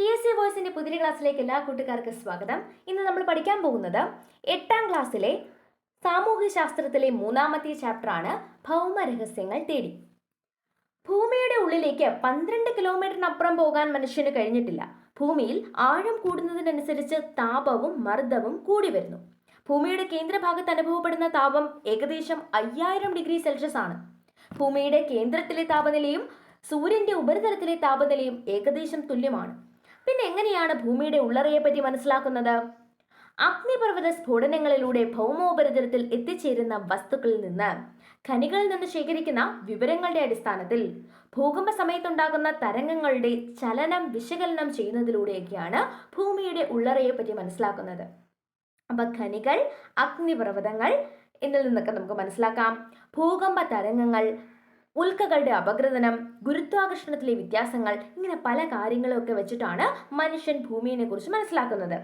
P S C വോയ്സിന്റെ പുതിയ ക്ലാസ്സിലേക്ക് എല്ലാ കൂട്ടുകാർക്കും സ്വാഗതം. ഇന്ന് നമ്മൾ പഠിക്കാൻ പോകുന്നത് എട്ടാം ക്ലാസ്സിലെ സാമൂഹ്യ ശാസ്ത്രത്തിലെ മൂന്നാമത്തെ ചാപ്റ്ററാണ് ഭൗമരഹസ്യങ്ങൾ തേടി. ഭൂമിയുടെ ഉള്ളിലേക്ക് പന്ത്രണ്ട് കിലോമീറ്ററിനപ്പുറം പോകാൻ മനുഷ്യന് കഴിഞ്ഞിട്ടില്ല. ഭൂമിയിൽ ആഴം കൂടുന്നതിനനുസരിച്ച് താപവും മർദ്ദവും കൂടി വരുന്നു. ഭൂമിയുടെ കേന്ദ്രഭാഗത്ത് അനുഭവപ്പെടുന്ന താപം ഏകദേശം അയ്യായിരം ഡിഗ്രി സെൽഷ്യസ് ആണ്. ഭൂമിയുടെ കേന്ദ്രത്തിലെ താപനിലയും സൂര്യന്റെ ഉപരിതലത്തിലെ താപനിലയും ഏകദേശം തുല്യമാണ്. പിന്നെ എങ്ങനെയാണ് ഭൂമിയുടെ ഉള്ളറയെ പറ്റി മനസ്സിലാക്കുന്നത്? അഗ്നിപർവത സ്ഫോടനങ്ങളിലൂടെ ഭൗമോപരിതലത്തിൽ എത്തിച്ചേരുന്ന വസ്തുക്കളിൽ നിന്ന് ഖനികളിൽ നിന്ന് ശേഖരിക്കുന്ന വിവരങ്ങളുടെ അടിസ്ഥാനത്തിൽ ഭൂകമ്പ സമയത്തുണ്ടാകുന്ന തരംഗങ്ങളുടെ ചലനം വിശകലനം ചെയ്യുന്നതിലൂടെയൊക്കെയാണ് ഭൂമിയുടെ ഉള്ളറയെ പറ്റി മനസ്സിലാക്കുന്നത്. അപ്പൊ ഖനികൾ അഗ്നിപർവതങ്ങൾ എന്നിൽ നിന്നൊക്കെ നമുക്ക് മനസ്സിലാക്കാം. ഭൂകമ്പ തരംഗങ്ങൾ ഉൽക്കകളുടെ അപഗ്രഥനം ഗുരുത്വാകർഷണത്തിലെ വ്യത്യാസങ്ങൾ ഇങ്ങനെ പല കാര്യങ്ങളൊക്കെ വെച്ചിട്ടാണ് മനുഷ്യൻ ഭൂമിയെ കുറിച്ച് മനസ്സിലാക്കുന്നത്.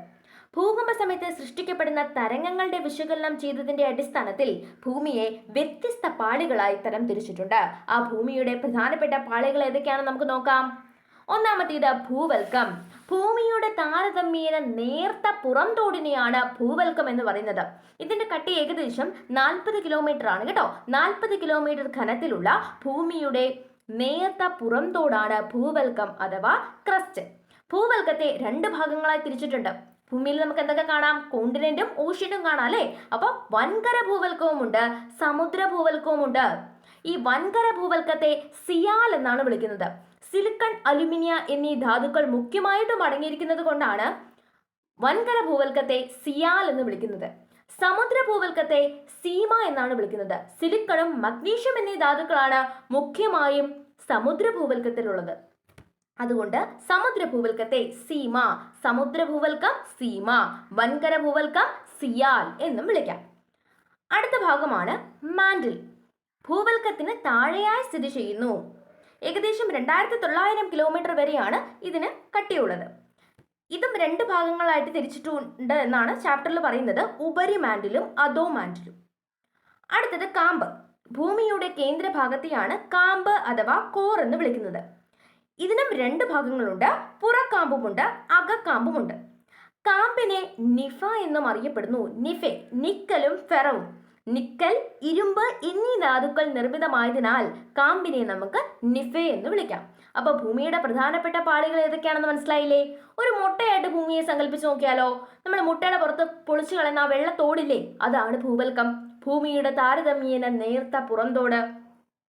ഭൂകമ്പ സമയത്ത് സൃഷ്ടിക്കപ്പെടുന്ന തരംഗങ്ങളുടെ വിശകലനം ചെയ്തതിന്റെ അടിസ്ഥാനത്തിൽ ഭൂമിയെ വ്യത്യസ്ത പാളികളായി തരം തിരിച്ചിട്ടുണ്ട്. ആ ഭൂമിയുടെ പ്രധാനപ്പെട്ട പാളികൾ ഏതൊക്കെയാണെന്ന് നമുക്ക് നോക്കാം. ഒന്നാമത്തേത് ഭൂവൽക്കം. ഭൂമിയുടെ താരതമ്യേന നേർത്ത പുറംതോടിനെയാണ് ഭൂവൽക്കം എന്ന് പറയുന്നത്. ഇതിന്റെ കട്ടി ഏകദേശം നാൽപ്പത് കിലോമീറ്റർ ആണ് കേട്ടോ. നാൽപ്പത് കിലോമീറ്റർ ഘനത്തിലുള്ള ഭൂമിയുടെ നേർത്ത പുറംതോടാണ് ഭൂവൽക്കം അഥവാ ക്രസ്റ്റ്. ഭൂവൽക്കത്തെ രണ്ട് ഭാഗങ്ങളായി തിരിച്ചിട്ടുണ്ട്. ഭൂമിയിൽ നമുക്ക് എന്തൊക്കെ കാണാം? കോണ്ടിനെന്റും ഓഷ്യനും കാണാം അല്ലേ? അപ്പൊ വൻകര ഭൂവൽക്കവും ഉണ്ട് സമുദ്ര ഭൂവൽക്കവും ഉണ്ട്. ഈ വൻകര ഭൂവൽക്കത്തെ സിയാൽ എന്നാണ് വിളിക്കുന്നത്. സിലിക്കൺ അലുമിനിയ എന്നീ ധാതുക്കൾ മുഖ്യമായിട്ടും അടങ്ങിയിരിക്കുന്നത് കൊണ്ടാണ് വൻകര ഭൂവൽക്കത്തെ സിയാൽ എന്ന് വിളിക്കുന്നത്. സമുദ്ര ഭൂവൽക്കത്തെ സീമ എന്നാണ് വിളിക്കുന്നത്. സിലിക്കണും മഗ്നീഷ്യം എന്നീ ധാതുക്കളാണ് മുഖ്യമായും സമുദ്ര ഭൂവൽക്കത്തിലുള്ളത്. അതുകൊണ്ട് സമുദ്ര ഭൂവൽക്കത്തെ സീമ സമുദ്ര ഭൂവൽക്കം സീമ വൻകര ഭൂവൽക്കം സിയാൽ എന്നും വിളിക്കാം. അടുത്ത ഭാഗമാണ് മാൻഡിൽ. ഭൂവൽക്കത്തിന് താഴെയായി സ്ഥിതി ചെയ്യുന്നു. ഏകദേശം രണ്ടായിരത്തി തൊള്ളായിരം കിലോമീറ്റർ വരെയാണ് ഇതിന് കട്ടിയുള്ളത്. ഇതും രണ്ട് ഭാഗങ്ങളായിട്ട് തിരിച്ചിട്ടുണ്ട് എന്നാണ് ചാപ്റ്ററിൽ പറയുന്നത്. ഉപരി മാൻഡിലും അധോ മാൻഡിലും അടുത്തത് കാമ്പ്. ഭൂമിയുടെ കേന്ദ്രഭാഗത്തെയാണ് കാമ്പ് അഥവാ കോർ എന്ന് വിളിക്കുന്നത്. ഇതിനും രണ്ട് ഭാഗങ്ങളുണ്ട്. പുറക്കാമ്പുമുണ്ട് അകക്കാമ്പുമുണ്ട്. കാമ്പിനെ നിഫ എന്നും അറിയപ്പെടുന്നു. നിഫെ നിക്കലും ഫെറവും. നിക്കൽ ഇരുമ്പ് എന്നീ ധാതുക്കൾ നിർമ്മിതമായതിനാൽ കാമ്പിനെ നമുക്ക് നിഫെ എന്ന് വിളിക്കാം. അപ്പൊ ഭൂമിയുടെ പ്രധാനപ്പെട്ട പാളികൾ ഏതൊക്കെയാണെന്ന് മനസ്സിലായില്ലേ? ഒരു മുട്ടയായിട്ട് ഭൂമിയെ സങ്കല്പിച്ച് നോക്കിയാലോ? നമ്മൾ മുട്ടയുടെ പുറത്ത് പൊളിച്ചു കളയുന്ന ആ വെള്ളത്തോടില്ലേ? അതാണ് ഭൂവൽക്കം. ഭൂമിയുടെ താരതമ്യേന നേർത്ത പുറന്തോട്.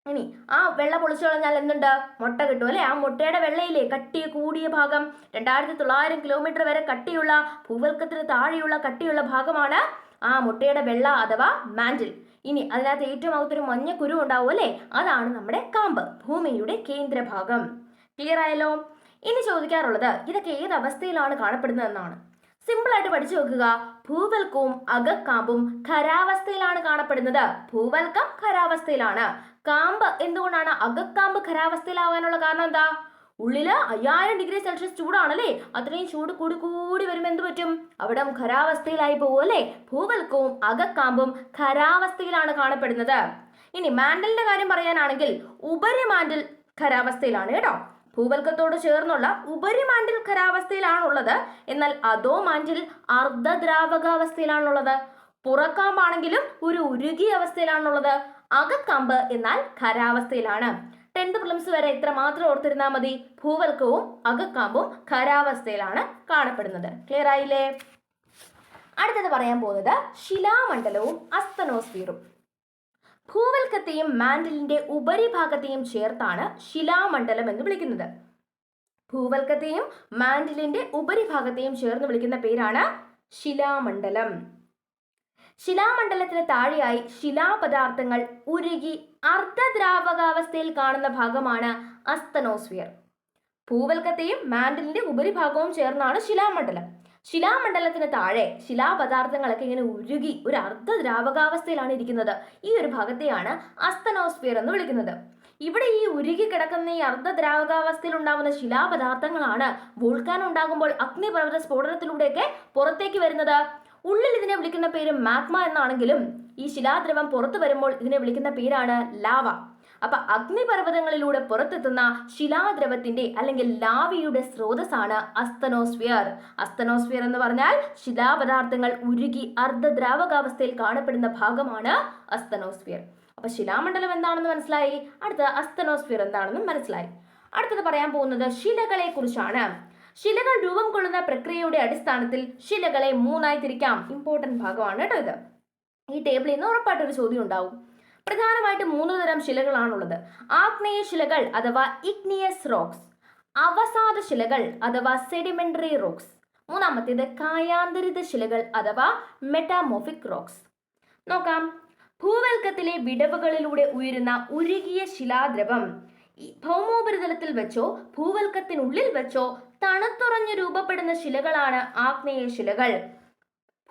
ഇനി ആ വെള്ള പൊളിച്ചു കളഞ്ഞാൽ എന്തുണ്ട്? മുട്ട കിട്ടും അല്ലേ? ആ മുട്ടയുടെ വെള്ളയിലെ കട്ടി കൂടിയ ഭാഗം. രണ്ടായിരത്തി തൊള്ളായിരം കിലോമീറ്റർ വരെ കട്ടിയുള്ള ഭൂവൽക്കത്തിന് താഴെയുള്ള കട്ടിയുള്ള ഭാഗമാണ് ആ മുട്ടയുടെ വെള്ള അഥവാ മാൻഡിൽ. ഇനി അതിനകത്ത് ഏറ്റവും അകത്തൊരു മഞ്ഞ കുരു ഉണ്ടാവും അല്ലേ? അതാണ് നമ്മുടെ കാമ്പ് ഭൂമിയുടെ കേന്ദ്രഭാഗം. ക്ലിയർ ആയല്ലോ? ഇനി ചോദിക്കാറുള്ളത് ഇതൊക്കെ ഏത് അവസ്ഥയിലാണ് കാണപ്പെടുന്നതെന്നാണ്. സിമ്പിൾ ആയിട്ട് പഠിച്ചു നോക്കുക. ഭൂവൽക്കവും അകക്കാമ്പും ഖരാവസ്ഥയിലാണ് കാണപ്പെടുന്നത്. ഭൂവൽക്കം ഖരാവസ്ഥയിലാണ്. കാമ്പ് എന്തുകൊണ്ടാണ് അകക്കാമ്പ് ഖരാവസ്ഥയിലാവാനുള്ള കാരണം എന്താ? ഉള്ളിൽ അയ്യായിരം ഡിഗ്രി സെൽഷ്യസ് ചൂടാണല്ലേ? അത്രയും ചൂട് കൂടി കൂടി വരുമ്പോൾ എന്ത് പറ്റും? അവിടെ ഖരാവസ്ഥയിലായി പോകും അല്ലേ? ഭൂവൽക്കവും അകക്കാമ്പും ഖരാവസ്ഥയിലാണ് കാണപ്പെടുന്നത്. ഇനി മാൻഡലിന്റെ കാര്യം പറയാനാണെങ്കിൽ ഉപരി മാൻഡൽ ഖരാവസ്ഥയിലാണ് കേട്ടോ. ഭൂവൽക്കത്തോട് ചേർന്നുള്ള ഉപരിമാൻഡിൽ ഖരാവസ്ഥയിലാണുള്ളത്. എന്നാൽ അതോ മാൻഡിൽ അർദ്ധദ്രാവകാവസ്ഥയിലാണുള്ളത്? പുറക്കാമ്പാണെങ്കിലും ഒരു ഉരുകിയ അവസ്ഥയിലാണുള്ളത്. അകക്കാമ്പ് എന്നാൽ ഖരാവസ്ഥയിലാണ്. ടെൻത്ത് പ്രിലിംസ് വരെ ഇത്ര മാത്രം ഓർത്തിരുന്നാൽ മതി. ഭൂവൽക്കവും അകക്കാമ്പും ഖരാവസ്ഥയിലാണ് കാണപ്പെടുന്നത്. ക്ലിയർ ആയില്ലേ? അടുത്തത് പറയാൻ പോകുന്നത് ശിലാമണ്ഡലവും അസ്തനോസ്ഫിയറും. ഭൂവൽക്കത്തെയും മാൻഡലിന്റെ ഉപരിഭാഗത്തെയും ചേർത്താണ് ശിലാമണ്ഡലം എന്ന് വിളിക്കുന്നത്. ഭൂവൽക്കത്തെയും മാൻഡലിന്റെ ഉപരിഭാഗത്തെയും ചേർന്ന് വിളിക്കുന്ന പേരാണ് ശിലാമണ്ഡലം. ശിലാമണ്ഡലത്തിന് താഴെയായി ശിലാപദാർത്ഥങ്ങൾ ഉരുകി അർദ്ധദ്രാവകാവസ്ഥയിൽ കാണുന്ന ഭാഗമാണ് അസ്തനോസ്ഫിയർ. ഭൂവൽക്കത്തെയും മാൻഡലിന്റെ ഉപരിഭാഗവും ചേർന്നാണ് ശിലാമണ്ഡലം. ശിലാമണ്ഡലത്തിന് താഴെ ശിലാപദാർത്ഥങ്ങളൊക്കെ ഇങ്ങനെ ഉരുകി ഒരു അർദ്ധദ്രാവകാവസ്ഥയിലാണ് ഇരിക്കുന്നത്. ഈ ഒരു ഭാഗത്തെയാണ് അസ്തനോസ്ഫിയർ എന്ന് വിളിക്കുന്നത്. ഇവിടെ ഈ ഉരുകി കിടക്കുന്ന ഈ അർദ്ധദ്രാവകാവസ്ഥയിൽ ഉണ്ടാകുന്ന ശിലാപദാർത്ഥങ്ങളാണ് വോൾക്കാൻ ഉണ്ടാകുമ്പോൾ അഗ്നിപർവത സ്ഫോടനത്തിലൂടെയൊക്കെ പുറത്തേക്ക് വരുന്നത്. ഉള്ളിൽ ഇതിനെ വിളിക്കുന്ന പേര് മാഗ്മ എന്നാണെങ്കിലും ഈ ശിലാദ്രവം പുറത്തു വരുമ്പോൾ ഇതിനെ വിളിക്കുന്ന പേരാണ് ലാവ. അപ്പൊ അഗ്നിപർവതങ്ങളിലൂടെ പുറത്തെത്തുന്ന ശിലാദ്രവത്തിന്റെ അല്ലെങ്കിൽ ലാവയുടെ സ്രോതസ്സാണ് അസ്തനോസ്ഫിയർ. അസ്തനോസ്ഫിയർ എന്ന് പറഞ്ഞാൽ ശിലാപദാർത്ഥങ്ങൾ ഉരുകി അർദ്ധദ്രാവകാവസ്ഥയിൽ കാണപ്പെടുന്ന ഭാഗമാണ് അസ്തനോസ്ഫിയർ. അപ്പൊ ശിലാമണ്ഡലം എന്താണെന്ന് മനസ്സിലായി? അടുത്ത അസ്തനോസ്ഫിയർ എന്താണെന്ന് മനസ്സിലായി. അടുത്തത് പറയാൻ പോകുന്നത് ശിലകളെ കുറിച്ചാണ് ശിലകൾ രൂപം കൊള്ളുന്ന പ്രക്രിയയുടെ അടിസ്ഥാനത്തിൽ ശിലകളെ മൂന്നായി തിരിക്കാം. ഇമ്പോർട്ടന്റ് ഭാഗമാണ് കേട്ടോ ഇത്. ഈ ടേബിളിൽ നിന്ന് ഉറപ്പായിട്ടൊരു ചോദ്യം ഉണ്ടാവും. പ്രധാനമായിട്ട് മൂന്ന് തരം ശിലകളാണുള്ളത്. ആഗ്നേയ ശിലകൾ അഥവാ ഇഗ്നിയസ് റോക്സ് അവസാദ ശിലകൾ അഥവാ സെഡിമെന്ററി റോക്സ് മൂന്നാമത്തേത് കായാന്തരിത ശിലകൾ അഥവാ മെറ്റാമോഫിക് റോക്സ് നോക്കാം. ഭൂവൽക്കത്തിലെ വിടവുകളിലൂടെ ഉയരുന്ന ഉരുകിയ ശിലാദ്രവം ഭൗമോപരിതലത്തിൽ വെച്ചോ ഭൂവൽക്കത്തിനുള്ളിൽ വെച്ചോ തണുത്തുറഞ്ഞു രൂപപ്പെടുന്ന ശിലകളാണ് ആഗ്നേയ ശിലകൾ.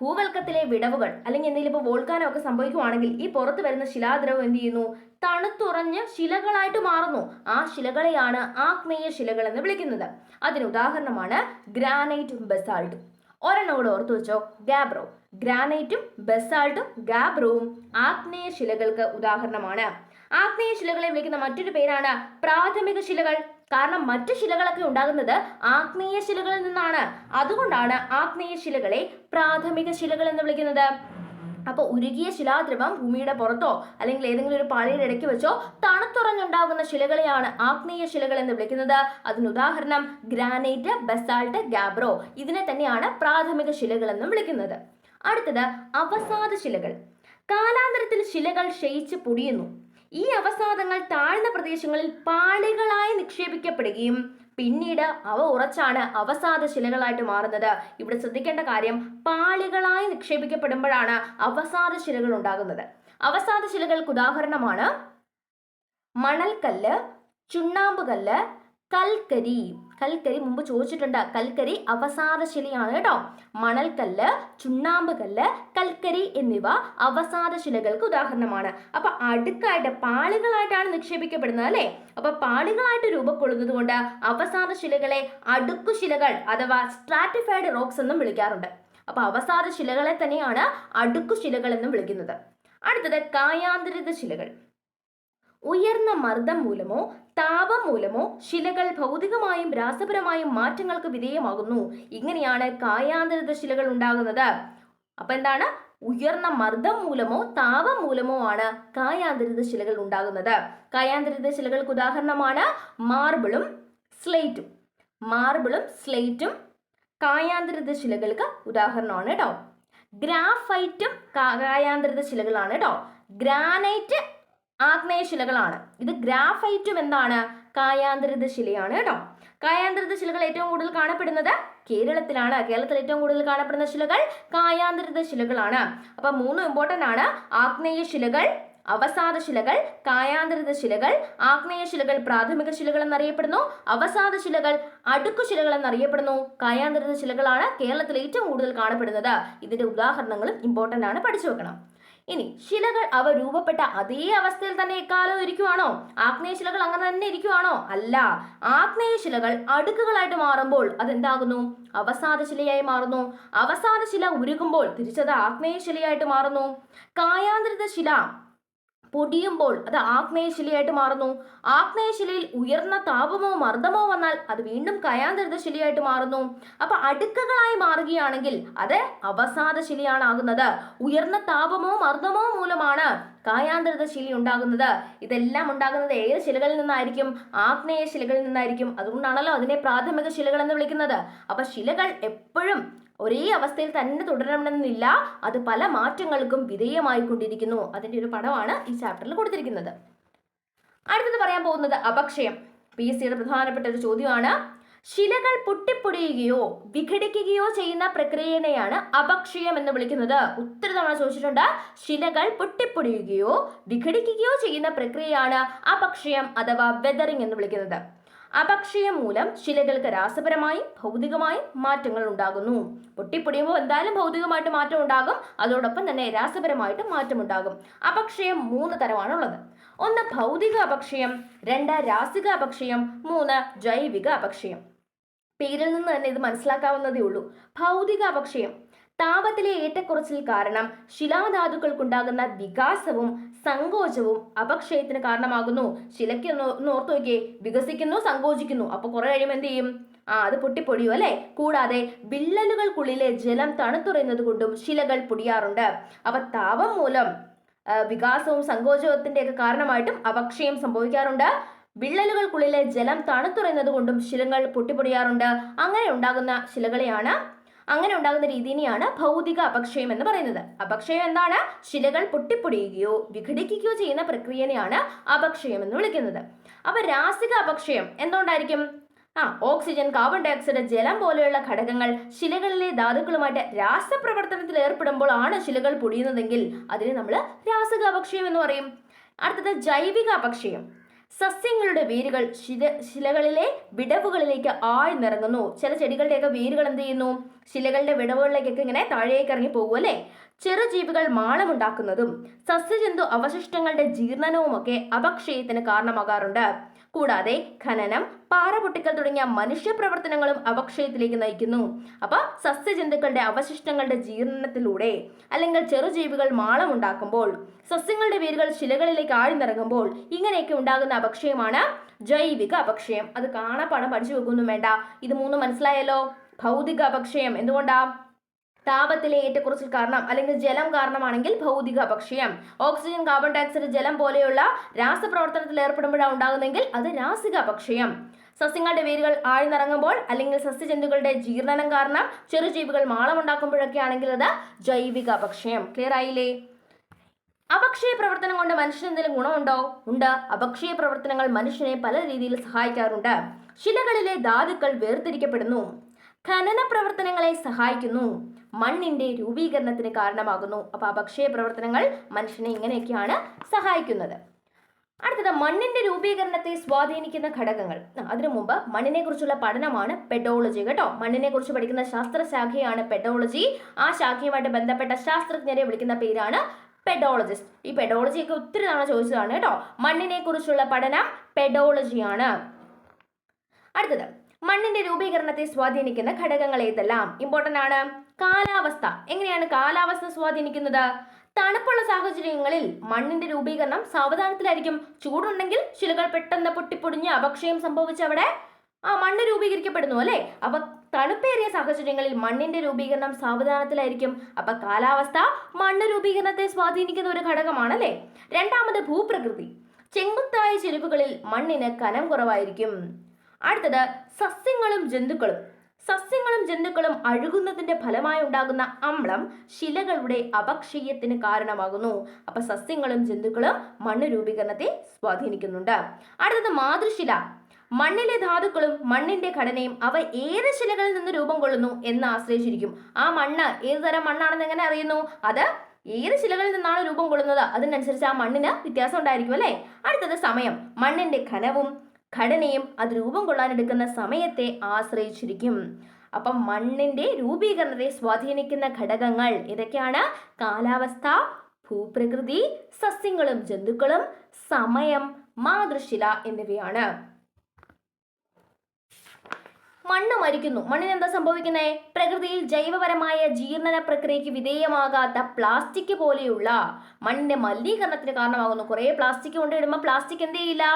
ഭൂവൽക്കത്തിലെ വിടവുകൾ അല്ലെങ്കിൽ എന്തെങ്കിലും ഇപ്പോൾ വോൾക്കാനോ ഒക്കെ സംഭവിക്കുവാണെങ്കിൽ ഈ പുറത്ത് വരുന്ന ശിലാദ്രവം എന്ത് ചെയ്യുന്നു? തണുത്തുറഞ്ഞ് ശിലകളായിട്ട് മാറുന്നു. ആ ശിലകളെയാണ് ആഗ്നേയ ശിലകൾ എന്ന് വിളിക്കുന്നത്. അതിന് ഉദാഹരണമാണ് ഗ്രാനൈറ്റും ബസാൾട്ടും. ഒരെണ്ണം കൂടെ ഓർത്തു വെച്ചോ. ഗാബ്രോ. ഗ്രാനൈറ്റും ബസാൾട്ടും ഗാബ്രോവും ആഗ്നേയ ശിലകൾക്ക് ഉദാഹരണമാണ്. ആഗ്നേയ ശിലകളെ വിളിക്കുന്ന മറ്റൊരു പേരാണ് പ്രാഥമിക ശിലകൾ. കാരണം മറ്റു ശിലകളൊക്കെ ഉണ്ടാകുന്നത് ആഗ്നേയ ശിലകളിൽ നിന്നാണ്. അതുകൊണ്ടാണ് ആഗ്നേയ ശിലകളെ പ്രാഥമിക ശിലകൾ എന്ന് വിളിക്കുന്നത്. അപ്പോൾ ഉരുകിയ ശിലാദ്രവം ഭൂമിയുടെ പുറത്തോ അല്ലെങ്കിൽ ഏതെങ്കിലും ഒരു പാളിയുടെ ഇടയ്ക്ക് വെച്ചോ തണുത്തുറഞ്ഞുണ്ടാകുന്ന ശിലകളെയാണ് ആഗ്നേയ ശിലകൾ എന്ന് വിളിക്കുന്നത്. അതിന് ഉദാഹരണം ഗ്രാനൈറ്റ് ബസാൾട്ട് ഗാബ്രോ ഇതിനെ തന്നെയാണ് പ്രാഥമിക ശിലകൾ എന്നും വിളിക്കുന്നത്. അടുത്തത് അവസാദ ശിലകൾ. കാലാന്തരത്തിൽ ശിലകൾ ക്ഷയിച്ച് പൊടിയുന്നു. ഈ അവസാദങ്ങൾ താഴ്ന്ന പ്രദേശങ്ങളിൽ പാളികളായി നിക്ഷേപിക്കപ്പെടുകയും പിന്നീട് അവ ഉറച്ചാണ് അവസാദ ശിലകളായിട്ട് മാറുന്നത്. ഇവിടെ ശ്രദ്ധിക്കേണ്ട കാര്യം പാളികളായി നിക്ഷേപിക്കപ്പെടുമ്പോഴാണ് അവസാദ ശിലകൾ ഉണ്ടാകുന്നത്. അവസാദ ശിലകൾക്ക് ഉദാഹരണമാണ് മണൽക്കല്ല് ചുണ്ണാമ്പുകല്ല് കൽക്കരി കൽക്കരി മുമ്പ് ചോദിച്ചിട്ടുണ്ട്. കൽക്കരി അവസാദ ശിലയാണ് കേട്ടോ. മണൽക്കല്ല് ചുണ്ണാമ്പ് കല്ല് കൽക്കരി എന്നിവ അവസാദ ശിലകൾക്ക് ഉദാഹരണമാണ്. അപ്പൊ അടുക്കായിട്ട് പാളികളായിട്ടാണ് നിക്ഷേപിക്കപ്പെടുന്നത് അല്ലേ? അപ്പൊ പാളികളായിട്ട് രൂപക്കൊള്ളുന്നത് കൊണ്ട് അവസാദ ശിലകളെ അടുക്കുശിലകൾ അഥവാ സ്ട്രാറ്റിഫൈഡ് റോക്സ് എന്നും വിളിക്കാറുണ്ട്. അപ്പൊ അവസാദ ശിലകളെ തന്നെയാണ് അടുക്കുശിലകൾ എന്നും വിളിക്കുന്നത്. അടുത്തത് കായാന്തരിത ശിലകൾ. ഉയർന്ന മർദ്ദം മൂലമോ താപം മൂലമോ ശിലകൾ ഭൗതികമായും രാസപരമായും മാറ്റങ്ങൾക്ക് വിധേയമാകുന്നു. ഇങ്ങനെയാണ് കായാന്തരിത ശിലകൾ ഉണ്ടാകുന്നത്. അപ്പൊ എന്താണ്? ഉയർന്ന മർദ്ദം മൂലമോ താപം മൂലമോ ആണ് കായാന്തരിത ശിലകൾ ഉണ്ടാകുന്നത്. കായാന്തരിത ശിലകൾക്ക് ഉദാഹരണമാണ് മാർബിളും സ്ലേറ്റും. മാർബിളും സ്ലേറ്റും കായാന്തരിത ശിലകൾക്ക് ഉദാഹരണമാണ് കേട്ടോ ഗ്രാഫൈറ്റും കായാന്തരിത ശിലകളാണ് കേട്ടോ ഗ്രാനൈറ്റ് ആഗ്നേയ ശിലകളാണ് ഇത് ഗ്രാഫൈറ്റും എന്താണ്? കായാന്തരിത ശിലയാണ് കേട്ടോ. കായാന്തരിത ശിലകൾ ഏറ്റവും കൂടുതൽ കാണപ്പെടുന്നത് കേരളത്തിലാണ്. കേരളത്തിൽ ഏറ്റവും കൂടുതൽ കാണപ്പെടുന്ന ശിലകൾ കായാന്തരിത ശിലകളാണ് അപ്പൊ മൂന്നും ഇമ്പോർട്ടന്റ് ആണ്. ആഗ്നേയ ശിലകൾ അവസാദ ശിലകൾ കായാന്തരിത ശിലകൾ ആഗ്നേയ ശിലകൾ പ്രാഥമിക ശിലകൾ എന്നറിയപ്പെടുന്നു. അവസാദ ശിലകൾ അടുക്കു ശിലകൾ എന്നറിയപ്പെടുന്നു. കായാന്തരിത ശിലകളാണ് കേരളത്തിൽ ഏറ്റവും കൂടുതൽ കാണപ്പെടുന്നത്. ഇതിന്റെ ഉദാഹരണങ്ങളും ഇമ്പോർട്ടന്റ് ആണ്. പഠിച്ചു വെക്കണം. ഇനി ശിലകൾ അവ രൂപപ്പെട്ട അതേ അവസ്ഥയിൽ തന്നെ എക്കാലം ഇരിക്കുവാണോ? ആഗ്നേയ ശിലകൾ അങ്ങനെ തന്നെ ഇരിക്കുവാണോ? അല്ല. ആഗ്നേയ ശിലകൾ അടുക്കുകളായിട്ട് മാറുമ്പോൾ അതെന്താകുന്നു? അവസാദ ശിലയായി മാറുന്നു. അവസാദ ശില ഉരുകുമ്പോൾ തിരിച്ചത് ആഗ്നേയ ശിലയായിട്ട് മാറുന്നു. കായാന്തരിത ശില പൊടിയുമ്പോൾ അത് ആഗ്നേയശിലയായിട്ട് മാറുന്നു. ആഗ്നേയശിലയിൽ ഉയർന്ന താപമോ മർദ്ദമോ വന്നാൽ അത് വീണ്ടും കയാന്തരിത ശിലയായിട്ട് മാറുന്നു. അപ്പൊ അടുക്കകളായി മാറുകയാണെങ്കിൽ അത് അവസാദ ശിലയാണാകുന്നത്. ഉയർന്ന താപമോ മർദ്ദമോ മൂലമാണ് കായാന്തരിത ശില ഉണ്ടാകുന്നത്. ഇതെല്ലാം ഉണ്ടാകുന്നത് ഏത് ശിലകളിൽ നിന്നായിരിക്കും? ആഗ്നേയ ശിലകളിൽ നിന്നായിരിക്കും. അതുകൊണ്ടാണല്ലോ അതിനെ പ്രാഥമിക ശിലകൾ എന്ന് വിളിക്കുന്നത്. അപ്പൊ ശിലകൾ എപ്പോഴും ഒരേ അവസ്ഥയിൽ തന്നെ തുടരണമെന്നില്ല. അത് പല മാറ്റങ്ങൾക്കും വിധേയമായിക്കൊണ്ടിരിക്കുന്നു. അതിന്റെ ഒരു പടമാണ് ഈ ചാപ്റ്ററിൽ കൊടുത്തിരിക്കുന്നത്. അടുത്തത് പറയാൻ പോകുന്നത് അപക്ഷയം. പി. എസ്. സിയുടെ പ്രധാനപ്പെട്ട ഒരു ചോദ്യമാണ്. ശിലകൾ പൊട്ടിപ്പൊടിയുകയോ വിഘടിക്കുകയോ ചെയ്യുന്ന പ്രക്രിയയെയാണ് അപക്ഷയം എന്ന് വിളിക്കുന്നത്. ഒത്തിരി തവണ ചോദിച്ചിട്ടുണ്ട്. ശിലകൾ പൊട്ടിപ്പൊടിയുകയോ വിഘടിക്കുകയോ ചെയ്യുന്ന പ്രക്രിയയാണ് അപക്ഷയം അഥവാ വെതറിംഗ് എന്ന് വിളിക്കുന്നത്. അപക്ഷയം മൂലം ശിലകൾക്ക് രാസപരമായും ഭൗതികമായും മാറ്റങ്ങൾ ഉണ്ടാകുന്നു. പൊട്ടിപ്പൊടിയുമ്പോൾ എന്തായാലും ഭൗതികമായിട്ട് മാറ്റം ഉണ്ടാകും. അതോടൊപ്പം തന്നെ രാസപരമായിട്ട് മാറ്റമുണ്ടാകും. അപക്ഷയം മൂന്ന് തരമാണുള്ളത്. ഒന്ന് ഭൗതിക അപക്ഷയം രണ്ട് രാസിക അപക്ഷയം മൂന്ന് ജൈവിക അപക്ഷയം. പേരിൽ നിന്ന് തന്നെ ഇത് മനസ്സിലാക്കാവുന്നതേ ഉള്ളൂ. ഭൗതിക അപക്ഷയം. താപത്തിലെ ഏറ്റക്കുറച്ചിൽ കാരണം ശിലാധാതുക്കൾക്കുണ്ടാകുന്ന വികാസവും സങ്കോചവും അപക്ഷയത്തിന് കാരണമാകുന്നു. ശിലയ്ക്ക് ഓർത്തു നോക്കിയേ വികസിക്കുന്നു സങ്കോചിക്കുന്നു. അപ്പൊ കുറെ കഴിയുമ്പോൾ എന്ത് ചെയ്യും? ആ അത് പൊട്ടിപ്പൊടിയും അല്ലെ? കൂടാതെ വിള്ളലുകൾക്കുള്ളിലെ ജലം തണുത്തുറയുന്നത് കൊണ്ടും ശിലകൾ പൊടിയാറുണ്ട്. അപ്പൊ താപം മൂലം വികാസവും സങ്കോചത്തിന്റെ ഒക്കെ കാരണമായിട്ടും അപക്ഷയം സംഭവിക്കാറുണ്ട്. വിള്ളലുകൾക്കുള്ളിലെ ജലം തണുത്തുറയുന്നത് കൊണ്ടും ശിലകൾ പൊട്ടിപ്പൊടിയാറുണ്ട്. അങ്ങനെ ഉണ്ടാകുന്ന ശിലകളെയാണ് അങ്ങനെ ഉണ്ടാകുന്ന രീതിനെയാണ് ഭൗതിക അപക്ഷയം എന്ന് പറയുന്നത്. അപക്ഷയം എന്താണ്? ശിലകൾ പൊട്ടിപ്പൊടിയുകയോ വിഘടിക്കുകയോ ചെയ്യുന്ന പ്രക്രിയനെയാണ് അപക്ഷയം എന്ന് വിളിക്കുന്നത്. അപ്പൊ രാസിക അപക്ഷയം എന്തുകൊണ്ടായിരിക്കും? ആ ഓക്സിജൻ കാർബൺ ഡയോക്സൈഡ് ജലം പോലെയുള്ള ഘടകങ്ങൾ ശിലകളിലെ ധാതുക്കളുമായിട്ട് രാസപ്രവർത്തനത്തിൽ ഏർപ്പെടുമ്പോൾ ആണ് ശിലകൾ പൊടിയുന്നതെങ്കിൽ അതിനെ നമ്മൾ രാസിക അപക്ഷയം എന്ന് പറയും. അടുത്തത് ജൈവിക അപക്ഷയം. സസ്യങ്ങളുടെ വേരുകൾ ശില ശിലകളിലെ വിടവുകളിലേക്ക് ആഴ്ന്നിറങ്ങുന്നു ചില ചെടികളുടെയൊക്കെ വേരുകൾ എന്ത് ചെയ്യുന്നു? ശിലകളുടെ വിടവുകളിലേക്കൊക്കെ ഇങ്ങനെ താഴേക്ക് ഇറങ്ങി പോകും അല്ലേ? ചെറുജീവികൾ മാളമുണ്ടാക്കുന്നതും സസ്യജന്തു അവശിഷ്ടങ്ങളുടെ ജീർണനവും ഒക്കെ അപക്ഷയത്തിന് കാരണമാകാറുണ്ട്. കൂടാതെ ഖനനം പാറ പൊട്ടിക്കൽ തുടങ്ങിയ മനുഷ്യ പ്രവർത്തനങ്ങളും നയിക്കുന്നു. അപ്പോൾ സസ്യജന്തുക്കളുടെ അവശിഷ്ടങ്ങളുടെ ജീർണനത്തിലൂടെ അല്ലെങ്കിൽ ചെറുജീവികൾ മാളമുണ്ടാക്കുമ്പോൾ സസ്യങ്ങളുടെ വേരുകൾ ശിലകളിലേക്ക് ആഴ്ന്നിറങ്ങുമ്പോൾ ഇങ്ങനെയൊക്കെ ഉണ്ടാകുന്ന അപക്ഷയമാണ് ജൈവിക അപക്ഷയം. അത് കാണാപ്പാടം പഠിച്ചു വെക്കൊന്നും വേണ്ട. ഇത് മൂന്ന് മനസ്സിലായല്ലോ? ഭൗതിക അപക്ഷയം. എന്തുകൊണ്ടാ? താപത്തിലെ ഏറ്റക്കുറച്ചിൽ കാരണം അല്ലെങ്കിൽ ജലം കാരണമാണെങ്കിൽ ഭൗതിക അപക്ഷയം ഓക്സിജൻ കാർബൺ ഡയോക്സൈഡ് ജലം പോലെയുള്ള രാസപ്രവർത്തനത്തിൽ ഏർപ്പെടുമ്പോഴാണ് ഉണ്ടാകുന്നെങ്കിൽ അത് രാസിക അപക്ഷയം സസ്യങ്ങളുടെ വേരുകൾ ആഴ്ന്നിറങ്ങുമ്പോൾ അല്ലെങ്കിൽ സസ്യജന്തുക്കളുടെ ജീർണനം കാരണം ചെറുജീവികൾ മാളമുണ്ടാക്കുമ്പോഴൊക്കെ ആണെങ്കിൽ അത് ജൈവിക അപക്ഷയം ക്ലിയർ ആയില്ലേ? അപക്ഷയ പ്രവർത്തനം കൊണ്ട് മനുഷ്യന് എന്തെങ്കിലും ഗുണമുണ്ടോ? ഉണ്ട്. അപക്ഷയ പ്രവർത്തനങ്ങൾ മനുഷ്യനെ പല രീതിയിൽ സഹായിക്കാറുണ്ട്. ശിലകളിലെ ധാതുക്കൾ വേർതിരിക്കപ്പെടുന്നു. ഖനന പ്രവർത്തനങ്ങളെ സഹായിക്കുന്നു. മണ്ണിന്റെ രൂപീകരണത്തിന് കാരണമാകുന്നു. അപ്പൊ അപക്ഷയ പ്രവർത്തനങ്ങൾ മനുഷ്യനെ ഇങ്ങനെയൊക്കെയാണ് സഹായിക്കുന്നത്. അടുത്തത് മണ്ണിന്റെ രൂപീകരണത്തെ സ്വാധീനിക്കുന്ന ഘടകങ്ങൾ. അതിനു മുമ്പ് മണ്ണിനെ കുറിച്ചുള്ള പഠനമാണ് പെഡോളജി കേട്ടോ. മണ്ണിനെ കുറിച്ച് പഠിക്കുന്ന ശാസ്ത്രശാഖയാണ് പെഡോളജി. ആ ശാഖയുമായിട്ട് ബന്ധപ്പെട്ട ശാസ്ത്രജ്ഞരെ വിളിക്കുന്ന പേരാണ് പെഡോളജിസ്റ്റ്. ഈ പെഡോളജി ഒക്കെ ഒത്തിരി തവണ ചോദിച്ചതാണ് കേട്ടോ. മണ്ണിനെ കുറിച്ചുള്ള പഠനം പെഡോളജിയാണ്. അടുത്തത് മണ്ണിന്റെ രൂപീകരണത്തെ സ്വാധീനിക്കുന്ന ഘടകങ്ങൾ ഏതെല്ലാം ഇമ്പോർട്ടന്റ് ആണ്. കാലാവസ്ഥ. എങ്ങനെയാണ് കാലാവസ്ഥ സ്വാധീനിക്കുന്നത്? തണുപ്പുള്ള സാഹചര്യങ്ങളിൽ മണ്ണിന്റെ രൂപീകരണം സാവധാനത്തിലായിരിക്കും. ചൂടുണ്ടെങ്കിൽ ശിലകൾ പെട്ടെന്ന് പൊട്ടിപ്പൊടിഞ്ഞ് അപക്ഷയം സംഭവിച്ച് അവിടെ ആ മണ്ണ് രൂപീകരിക്കപ്പെടുന്നു അല്ലേ? അപ്പൊ തണുപ്പേറിയ സാഹചര്യങ്ങളിൽ മണ്ണിന്റെ രൂപീകരണം സാവധാനത്തിലായിരിക്കും. അപ്പൊ കാലാവസ്ഥ മണ്ണ് രൂപീകരണത്തെ സ്വാധീനിക്കുന്ന ഒരു ഘടകമാണല്ലേ രണ്ടാമത് ഭൂപ്രകൃതി. ചെങ്കുത്തായ ചെരുവുകളിൽ മണ്ണിന് കനം കുറവായിരിക്കും. അടുത്തത് സസ്യങ്ങളും ജന്തുക്കളും. സസ്യങ്ങളും ജന്തുക്കളും അഴുകുന്നതിന്റെ ഫലമായി ഉണ്ടാകുന്ന അമ്ലം ശിലകളുടെ അപക്ഷയത്തിന് കാരണമാകുന്നു. അപ്പൊ സസ്യങ്ങളും ജന്തുക്കളും മണ്ണ് രൂപീകരണത്തെ സ്വാധീനിക്കുന്നുണ്ട്. അടുത്തത് മാതൃശില. മണ്ണിലെ ധാതുക്കളും മണ്ണിന്റെ ഘടനയും അവ ഏത് ശിലകളിൽ നിന്ന് രൂപം കൊള്ളുന്നു എന്ന് ആശ്രയിച്ചിരിക്കും. ആ മണ്ണ് ഏത് തരം മണ്ണാണെന്ന് എങ്ങനെ അറിയുന്നു? അത് ഏത് ശിലകളിൽ നിന്നാണ് രൂപം കൊള്ളുന്നത്? അതിനനുസരിച്ച് ആ മണ്ണിന് വ്യത്യാസം ഉണ്ടായിരിക്കും അല്ലേ? അടുത്തത് സമയം. മണ്ണിന്റെ ഘനവും ഘടനയും അത് രൂപം കൊള്ളാനെടുക്കുന്ന സമയത്തെ ആശ്രയിച്ചിരിക്കും. അപ്പം മണ്ണിന്റെ രൂപീകരണത്തെ സ്വാധീനിക്കുന്ന ഘടകങ്ങൾ ഇതൊക്കെയാണ് കാലാവസ്ഥ ഭൂപ്രകൃതി സസ്യങ്ങളും ജന്തുക്കളും സമയം മാതൃശില എന്നിവയാണ്. മണ്ണ് മരിക്കുന്നു. മണ്ണിന് എന്താ സംഭവിക്കുന്നത് പ്രകൃതിയിൽ ജൈവപരമായ ജീർണന പ്രക്രിയയ്ക്ക് വിധേയമാകാത്ത പ്ലാസ്റ്റിക് പോലെയുള്ള മണ്ണിന്റെ മലിനീകരണത്തിന് കാരണമാകുന്നു. കുറേ പ്ലാസ്റ്റിക് കൊണ്ടിടുമ്പോൾ പ്ലാസ്റ്റിക് എന്ത് ചെയ്യില്ല?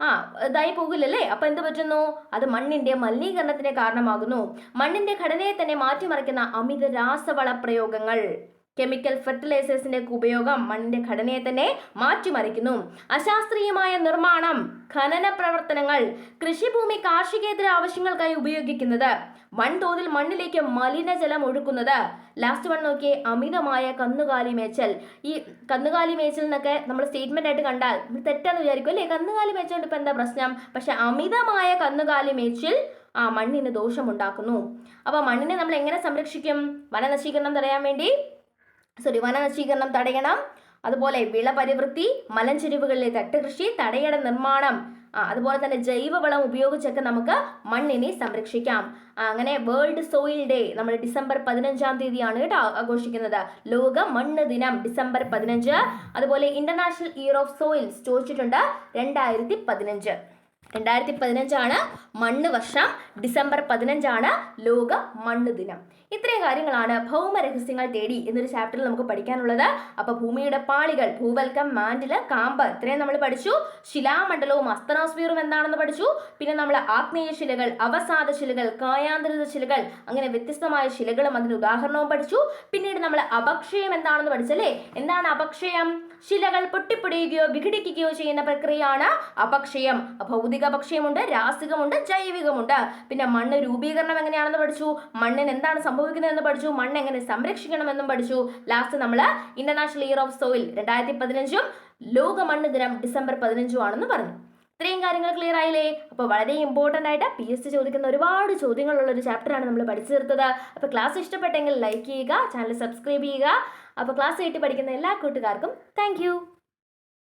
ആ ഇതായി പോകില്ലല്ലേ? അപ്പൊ എന്ത് പറ്റുന്നു? അത് മണ്ണിന്റെ മലിനീകരണത്തിന് കാരണമാകുന്നു. മണ്ണിന്റെ ഘടനയെ തന്നെ മാറ്റിമറിക്കുന്ന അമിത രാസവള പ്രയോഗങ്ങൾ കെമിക്കൽ ഫെർട്ടിലൈസേഴ്സിന്റെ ഉപയോഗം മണ്ണിന്റെ ഘടനയെ തന്നെ മാറ്റിമറിക്കുന്നു. അശാസ്ത്രീയമായ നിർമ്മാണം ഖനന പ്രവർത്തനങ്ങൾ കൃഷിഭൂമി കാർഷികേതര ആവശ്യങ്ങൾക്കായി ഉപയോഗിക്കുന്നത് വൻതോതിൽ മണ്ണിലേക്ക് മലിനജലം ഒഴുക്കുന്നത് ലാസ്റ്റ് വൺ നോക്കിയേ അമിതമായ കന്നുകാലി മേച്ചൽ. ഈ കന്നുകാലി മേച്ചൽ എന്നൊക്കെ നമ്മൾ സ്റ്റേറ്റ്മെന്റ് ആയിട്ട് കണ്ടാൽ തെറ്റാന്ന് വിചാരിക്കും അല്ലേ? കന്നുകാലി മേച്ചൽ ഇപ്പം എന്താ പ്രശ്നം? പക്ഷെ അമിതമായ കന്നുകാലി മേച്ചിൽ ആ മണ്ണിന് ദോഷമുണ്ടാക്കുന്നു. അപ്പോൾ മണ്ണിനെ നമ്മൾ എങ്ങനെ സംരക്ഷിക്കും? വനനശീകരണം തടയാൻ വേണ്ടി സോറി വനനശീകരണം തടയണം. അതുപോലെ വിള പരിവൃത്തി മലഞ്ചെരിവുകളിലെ തട്ടുകൃഷി തടയട നിർമ്മാണം. അതുപോലെ തന്നെ ജൈവവളം ഉപയോഗിച്ചൊക്കെ നമുക്ക് മണ്ണിനെ സംരക്ഷിക്കാം. അങ്ങനെ വേൾഡ് സോയിൽ ഡേ നമ്മൾ ഡിസംബർ പതിനഞ്ചാം തീയതിയാണ് കേട്ടോ ആഘോഷിക്കുന്നത്. ലോക മണ്ണ് ദിനം ഡിസംബർ പതിനഞ്ച്. അതുപോലെ ഇന്റർനാഷണൽ ഇയർ ഓഫ് സോയിൽസ് ചോദിച്ചിട്ടുണ്ട്. രണ്ടായിരത്തി പതിനഞ്ച്. രണ്ടായിരത്തി പതിനഞ്ചാണ് മണ്ണ് വർഷം. ഡിസംബർ പതിനഞ്ചാണ് ലോക മണ്ണ് ദിനം. ഇത്രയും കാര്യങ്ങളാണ് ഭൗമ രഹസ്യങ്ങൾ തേടി എന്നൊരു ചാപ്റ്ററിൽ നമുക്ക് പഠിക്കാനുള്ളത്. അപ്പോൾ ഭൂമിയുടെ പാളികൾ ഭൂവൽക്കം മാൻഡിൽ കാമ്പ് ഇത്രയും നമ്മൾ പഠിച്ചു. ശിലാമണ്ഡലവും അസ്തനോസ്ഫിയറും എന്താണെന്ന് പഠിച്ചു. പിന്നെ നമ്മൾ ആഗ്നേയ ശിലകൾ അവസാദ ശിലകൾ കായാന്തരിത ശിലകൾ അങ്ങനെ വ്യത്യസ്തമായ ശിലകളും അതിന് ഉദാഹരണവും പഠിച്ചു. പിന്നീട് നമ്മൾ അപക്ഷയം എന്താണെന്ന് പഠിച്ചല്ലേ? എന്താണ് അപക്ഷയം? ശിലകൾ പൊട്ടിപ്പൊടിയുകയോ വിഘടിക്കുകയോ ചെയ്യുന്ന പ്രക്രിയയാണ് അപക്ഷയം. ഭൗതിക അപക്ഷയമുണ്ട് രാസികമുണ്ട് ജൈവികമുണ്ട്. പിന്നെ മണ്ണ് രൂപീകരണം എങ്ങനെയാണെന്ന് പഠിച്ചു? മണ്ണിന് എന്താണ് സംഭവിക്കുന്നതെന്ന് പഠിച്ചു? മണ്ണ് എങ്ങനെ സംരക്ഷിക്കണമെന്നും പഠിച്ചു. ലാസ്റ്റ് നമ്മൾ ഇന്റർനാഷണൽ ഇയർ ഓഫ് സോയിൽ രണ്ടായിരത്തി പതിനഞ്ചും ലോക മണ്ണ് ദിനം ഡിസംബർ പതിനഞ്ചും ആണെന്ന് പറഞ്ഞു. ഇത്രയും കാര്യങ്ങൾ ക്ലിയർ ആയില്ലേ? അപ്പോൾ വളരെ ഇമ്പോർട്ടന്റ് ആയിട്ട് പി എസ് സി ചോദിക്കുന്ന ഒരുപാട് ചോദ്യങ്ങളുള്ള ഒരു ചാപ്റ്ററാണ് നമ്മൾ പഠിച്ചു തീർത്തത്. അപ്പോൾ ക്ലാസ് ഇഷ്ടപ്പെട്ടെങ്കിൽ ലൈക്ക് ചെയ്യുക ചാനൽ സബ്സ്ക്രൈബ് ചെയ്യുക. അപ്പോൾ ക്ലാസ് കേട്ട് പഠിക്കുന്ന എല്ലാ കൂട്ടുകാർക്കും താങ്ക്